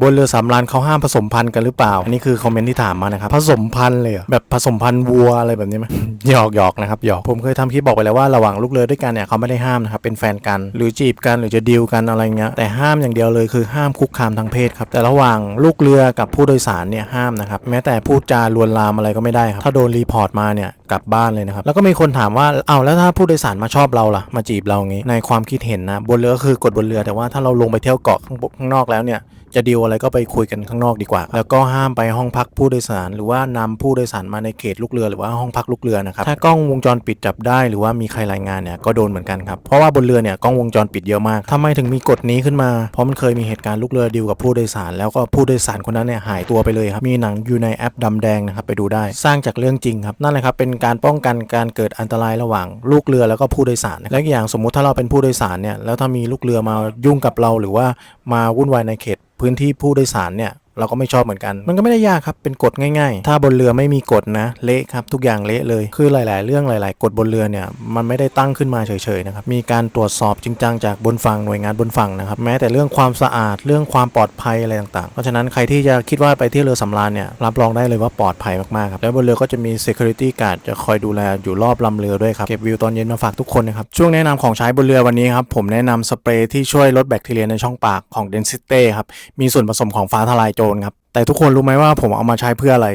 บนเรือสำราญเขาห้ามผสมพันธุ์กันหรือเปล่า อันนี้คือคอมเมนต์ที่ถามมานะครับ ผสมพันธุ์เลยเหรอแบบผสมพันธุ์วัวอะไรแบบนี้ไหม หยอกหยอกนะครับหยอกผมเคยทำคลิปบอกไปแล้วว่าระหว่างลูกเรือด้วยกันเนี่ยเขาไม่ได้ห้ามนะครับเป็นแฟนกัน หรือจีบกันหรือจะดีลกันอะไรเงี้ยแต่ห้ามอย่างเดียวเลยคือห้ามคุกคามทางเพศครับแต่ระหว่างลูกเรือกับผู้โดยสารเนี่ยห้ามนะครับแม้แต่พูดจาลวนลามอะไรก็ไม่ได้ครับถ้าโดนรีพอร์ตมาเนี่ยกลับบ้านเลยนะครับแล้วก็มีคนถามว่าเอาแล้วถ้าผู้โดยสารมาชอบเราล่ะมาจีบเรางี้ในความคิดเห็นนะบนเรือก็คือกฎบนเรือ แต่ว่าถ้าเราลงไปเที่ยวเกาะข้างนอกแล้วเนี่ยจะดีลอะไรก็ไปคุยกันข้างนอกดีกว่า แล้วก็ห้ามไปห้องพักผู้โดยสาร หรือว่านำผู้โดยสารมาในเขตลูกเรือหรือว่าห้องพักลูกเรือนะครับถ้ากล้องวงจรปิดจับได้หรือว่ามีใครรายงานเนี่ยก็โดนเหมือนกันครับเพราะว่าบนเรือเนี่ยกล้องวงจรปิดเยอะมากทำไมถึงมีกฎนี้ขึ้นมาเพราะมันเคยมีเหตุการณ์ลูกเรือดีลกับผู้โดยสาร แล้วก็ผู้โดยสารคนนั้นเนี่ยหายตัวไปเลยครับมีหนังอยู่ในแอปดำแดงนะครับไปดูได้สร้างจากเรื่องจริงครับนั่นแหละครับเป็นการป้องกันการเกิดอันตรายระหว่างลูกเรือแล้วก็ผู้โดยสาร และอีกอย่างสมมุติถ้าเราเป็นผู้โดยสารเนี่ยแล้วถ้ามีลูกเรือมายุ่งกับเรา หรือว่ามาวุ่นวายในเขตพื้นที่ผู้โดยสารเนี่ย เราก็ไม่ชอบเหมือนกัน มันก็ไม่ได้ยากครับเป็นกฎง่าย ๆ ถ้าบนเรือไม่มีกฎนะเละครับทุกอย่างเละเลยคือหลาย ๆ เรื่องหลาย ๆ กฎบนเรือเนี่ยมันไม่ได้ตั้งขึ้นมาเฉยๆนะครับมีการตรวจสอบจริงจังจากบนฝั่งหน่วยงานบนฝั่งนะครับแม้แต่เรื่องความสะอาดเรื่องความปลอดภัยอะไรต่างๆ เพราะฉะนั้นใครที่จะคิดว่าไปที่เรือสำราญเนี่ยรับรองได้เลยว่าปลอดภัยมากๆครับแล้วบนเรือก็จะมี security guard จะคอยดูแลอยู่รอบลำเรือด้วยครับเก็บวิวตอนเย็นมาฝากทุกคนนะครับช่วงแนะนำของใช้บนเรือวันนี้ครับผมแนะนำสเปรย์ที่ช่วยลดแบคทีเรียในช่องปากของ Density ครับมีส่วนผสมของฟ้าทลายโจรครับ แต่ทุกคนรู้ไหมว่าผมเอามาใช้เพื่ออะไร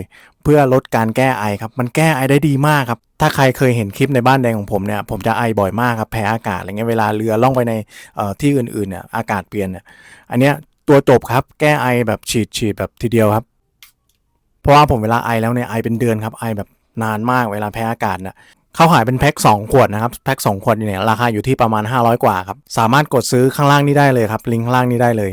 เพื่อลดการแก้ไอครับ มันแก้ไอได้ดีมากครับ ถ้าใครเคยเห็นคลิปในบ้านแดงของผมเนี่ย ผมจะไอบ่อยมากครับ แพ้อากาศอะไรเงี้ย เวลาเรือล่องไปในที่อื่นๆเนี่ย อากาศเปลี่ยนเนี่ย อันเนี้ยตัวจบครับ แก้ไอแบบฉีดฉีดแบบทีเดียวครับ เพราะว่าผมเวลาไอแล้วเนี่ยไอเป็นเดือนครับ ไอแบบนานมากเวลาแพ้อากาศเนี่ยเขาขายเป็นแพ็ค2ขวดนะครับ แพ็ค2ขวดเนี่ยราคาอยู่ที่ประมาณ 500 กว่าครับ สามารถกดซื้อข้างล่างนี้ได้เลยครับ ลิงก์ข้างล่างนี้ได้เลย